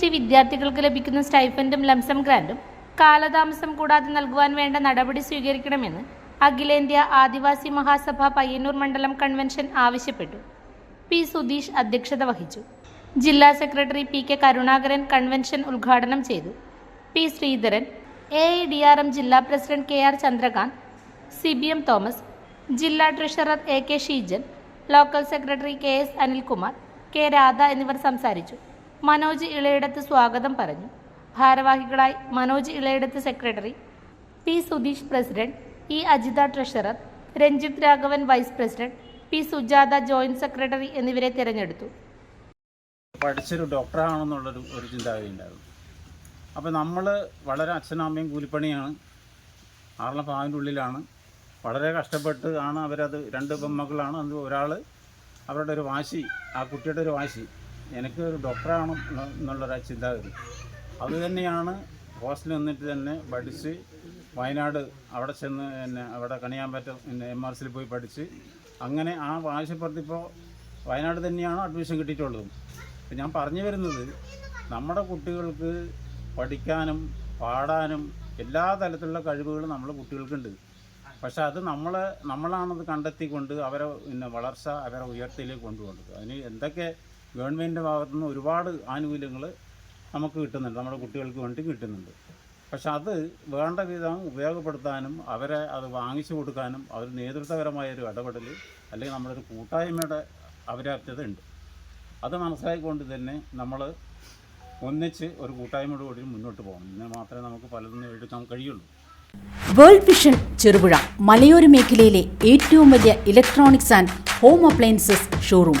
T വിദ്യാർത്ഥികൾക്ക് ലഭിക്കുന്ന സ്റ്റൈഫൻഡും lump sum ഗ്രാൻഡും കാലതാമസം കൂടാതെ നൽകുവാൻ വേണ്ട നടപടി സ്വീകരിക്കണമെന്ന് അഖിലേന്ത്യാ ആദിവാസി മഹാസഭ പയ്യന്നൂർ മണ്ഡലം കൺവെൻഷൻ ആവശ്യപ്പെട്ടു. പി സുധീഷ് അധ്യക്ഷത വഹിച്ചു. ജില്ലാ secretary P K Karunakaran convention ഉദ്ഘാടനം ചെയ്തു. P Sreedharan A I D R M ജില്ലാ president K R Chandrakanth C B M Thomas ജില്ലാ treasurer A K Sheejan local secretary K S Anilkumar K Radha എന്നിവർ സംസാരിച്ചു. മനോജ് ഇളയിടത്ത് സ്വാഗതം പറഞ്ഞു. ഭാരവാഹികളായി Manoj Elayidath secretary P Sudheesh president E Ajitha treasurer Ranjith Raghavan vice president P Sujatha joint secretary എന്നിവരെ തിരഞ്ഞെടുത്തു. പഠിച്ചൊരു ഡോക്ടറാണെന്നുള്ളൊരു ഒരു ചിന്താഗതി ഉണ്ടായിരുന്നു. അപ്പോൾ നമ്മൾ വളരെ അച്ഛനും അമ്മയും കൂലിപ്പണിയാണ്. ആറുള്ള പാവിന്റെ ഉള്ളിലാണ്. വളരെ കഷ്ടപ്പെട്ട് ആണ് അവരത് രണ്ട് പെൺമക്കളാണ്. അത് ഒരാൾ അവരുടെ ഒരു വാശി ആ കുട്ടിയുടെ ഒരു വാശി. എനിക്ക് ഒരു ഡോക്ടറാണ് എന്ന- എന്നുള്ളൊരു ചിന്താഗതി. അത് തന്നെയാണ് ഹോസ്റ്റലിൽ നിന്നിട്ട് തന്നെ പഠിച്ച് വയനാട് അവിടെ ചെന്ന് പിന്നെ അവിടെ കണിയാമ്പറ്റ പിന്നെ എം ആർ സിയിൽ പോയി പഠിച്ച് അങ്ങനെ ആ വാശിപ്പുറത്തിപ്പോൾ വയനാട് തന്നെയാണ് അഡ്മിഷൻ കിട്ടിയിട്ടുള്ളതും. അപ്പം ഞാൻ പറഞ്ഞു വരുന്നത് നമ്മുടെ കുട്ടികൾക്ക് പഠിക്കാനും പാടാനും എല്ലാ തരത്തിലുള്ള കഴിവുകളും നമ്മുടെ കുട്ടികൾക്കുണ്ട്. പക്ഷെ അത് നമ്മളെ നമ്മളാണത് കണ്ടെത്തിക്കൊണ്ട് അവരെ പിന്നെ വളർച്ച അവരെ ഉയർത്തിയിലേക്ക് കൊണ്ടുപോകുന്നത്. അതിന് എന്തൊക്കെ ഗവൺമെന്റിന്റെ ഭാഗത്തു നിന്ന് ഒരുപാട് ആനുകൂല്യങ്ങൾ നമുക്ക് കിട്ടുന്നുണ്ട്. നമ്മുടെ കുട്ടികൾക്ക് വേണ്ടി കിട്ടുന്നുണ്ട്. പക്ഷെ അത് വേണ്ട വിധം ഉപയോഗപ്പെടുത്താനും അവരെ അത് വാങ്ങിച്ചു കൊടുക്കാനും അവർ നേതൃത്വപരമായ ഒരു ഇടപെടൽ അല്ലെങ്കിൽ നമ്മളൊരു കൂട്ടായ്മയുടെ അപര്യാപ്തത ഉണ്ട് അത് മനസ്സിലാക്കിക്കൊണ്ട് തന്നെ നമ്മൾ ഒന്നിച്ച് ഒരു കൂട്ടായ്മയോട് കൂടി മുന്നോട്ട് പോകണം. എന്നാൽ മാത്രമേ നമുക്ക് പലതും എടുക്കാൻ കഴിയുള്ളൂ. വേൾഡ് വിഷൻ ചെറുപുഴ മലയോര മേഖലയിലെ ഏറ്റവും വലിയ electronics and home appliances showroom.